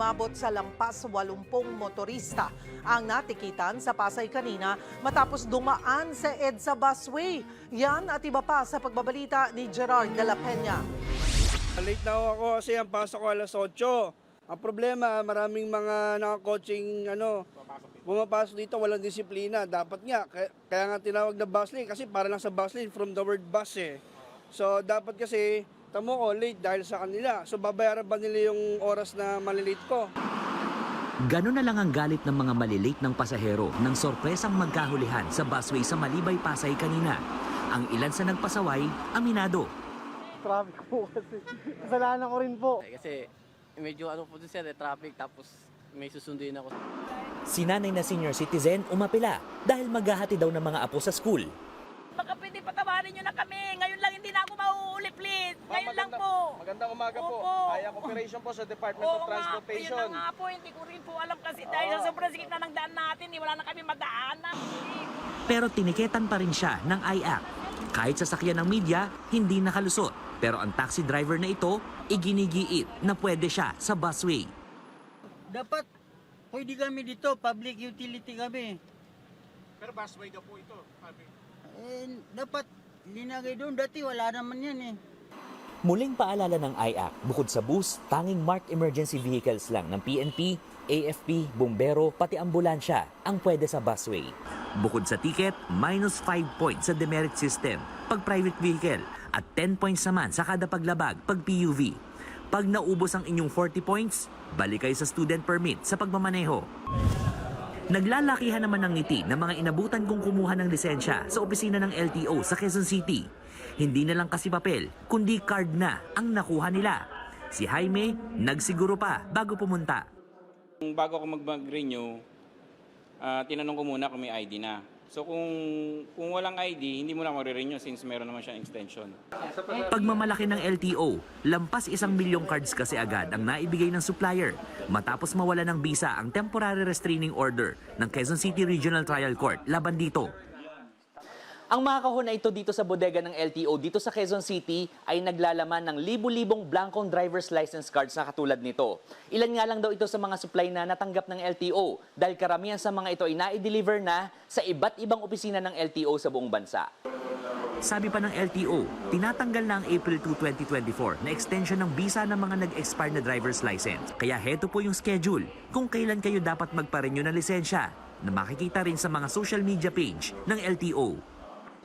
umabot sa lampas 80 motorista ang natikitan sa Pasay kanina matapos dumaan sa EDSA busway. Yan at iba pa sa pagbabalita ni Gerard de la Peña. Late na ako kasi ang pasok ko alas 8. Ang problema, maraming mga nakakoaching ano, pumapasok dito walang disiplina. Dapat nga, kaya, kaya nga tinawag na bus lane kasi para lang sa bus lane from the word bus eh. So dapat kasi, tamo ko late dahil sa kanila. So babayaran ba nila yung oras na malilate ko? Gano'n na lang ang galit ng mga malilate ng pasahero nang sorpresang magkahulihan sa busway sa Malibay, Pasay kanina. Ang ilan sa nagpasaway, aminado. Traffic po kasi. Kasalanan ko rin po. Kasi medyo ano po sir, eh, traffic tapos may susunduin ako. Si nanay na senior citizen umapila dahil maghahati daw ng mga apo sa school. Patawarin nyo na kami. Ngayon lang hindi na ako mauuli, please. Ngayon lang po. Magandang umaga po. Opo. Kayak operation po sa Department Oo of nga, Transportation. yun na nga po. Hindi ko rin po alam kasi dahil sa sobrang sikip na ng daan natin, eh, wala na kami madaanan. Pero tiniketan pa rin siya ng IAC. Kahit sasakyan ng media, hindi nakalusot. Pero ang taxi driver na ito, iginigiit na pwede siya sa busway. dapat pwede kami dito, public utility kami. Pero busway ka po ito. Eh, dapat linagay doon. Dati wala naman yan eh. Muling paalala ng IAC, bukod sa bus, tanging marked emergency vehicles lang ng PNP, AFP, bumbero, pati ambulansya ang pwede sa busway. Bukod sa ticket, minus 5 points sa demerit system pag private vehicle at 10 points naman sa kada paglabag pag PUV. Pag naubos ang inyong 40 points, balik kayo sa student permit sa pagmamaneho. Naglalakihan naman ng ngiti ng mga inabutan kong kumuha ng lisensya sa opisina ng LTO sa Quezon City. Hindi na lang kasi papel, kundi card na ang nakuha nila. Si Jaime, nagsiguro pa bago pumunta. Bago ako mag- mag-renew, ah, tinanong ko muna kung may ID na. So kung kung walang ID, hindi mo na re-renew since meron naman siyang extension. Pagmamalaki ng LTO, lampas isang milyong cards kasi agad ang naibigay ng supplier matapos mawala ng bisa ang temporary restraining order ng Quezon City Regional Trial Court laban dito. Ang mga kahon na ito dito sa bodega ng LTO dito sa Quezon City ay naglalaman ng libu-libong blankong driver's license cards na katulad nito. Ilan nga lang daw ito sa mga supply na natanggap ng LTO dahil karamihan sa mga ito ay nai-deliver na sa iba't ibang opisina ng LTO sa buong bansa. Sabi pa ng LTO, tinatanggal na ang April 2, 2024 na extension ng visa ng mga nag-expire na driver's license. Kaya heto po yung schedule kung kailan kayo dapat magpa-renew ng lisensya na makikita rin sa mga social media page ng LTO.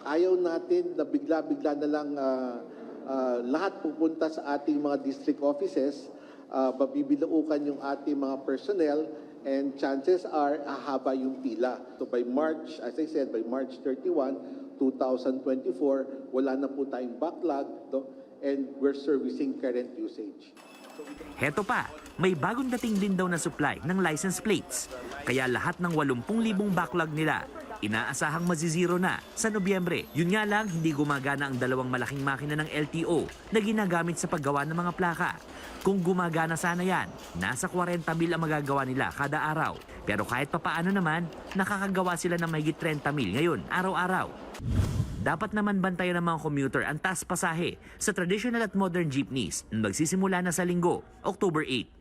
Ayaw natin na bigla-bigla na lang ah, ah, lahat pupunta sa ating mga district offices, uh, mabibilaukan yung ating mga personnel, and chances are, ahaba yung pila. So by March, as I said, by March 31, 2024, wala na po tayong backlog, no? and we're servicing current usage. Heto pa, may bagong dating din daw na supply ng license plates. Kaya lahat ng 80,000 backlog nila, inaasahang mazizero na sa Nobyembre. Yun nga lang, hindi gumagana ang dalawang malaking makina ng LTO na ginagamit sa paggawa ng mga plaka. Kung gumagana sana yan, nasa 40 mil ang magagawa nila kada araw. Pero kahit papaano naman, nakakagawa sila ng mahigit 30 mil ngayon, araw-araw. Dapat naman bantayan ng mga commuter ang taas pasahe sa traditional at modern jeepneys na magsisimula na sa linggo, October 8.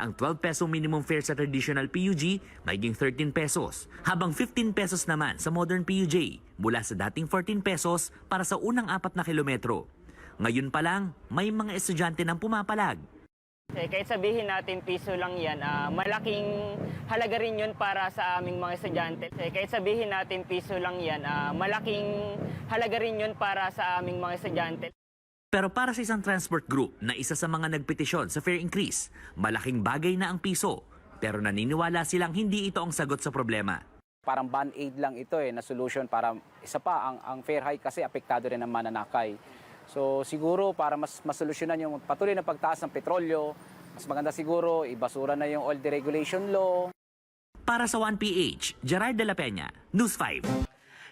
Ang 12 peso minimum fare sa traditional PUG magiging 13 pesos, habang 15 pesos naman sa modern PUJ mula sa dating 14 pesos para sa unang apat na kilometro. Ngayon pa lang, may mga estudyante ng pumapalag. Eh, kahit sabihin natin piso lang yan, ah, malaking halaga rin yun para sa aming mga estudyante. Eh, kahit sabihin natin piso lang yan, ah, malaking halaga rin yun para sa aming mga estudyante. Pero para sa isang transport group na isa sa mga nagpetisyon sa fare increase, malaking bagay na ang piso. Pero naniniwala silang hindi ito ang sagot sa problema. Parang band-aid lang ito eh, na solution para isa pa, ang, ang fare hike kasi apektado rin ang mananakay. So siguro para mas masolusyonan yung patuloy na pagtaas ng petrolyo, mas maganda siguro ibasura na yung all deregulation law, Para sa 1PH, Gerard de la Peña, News 5.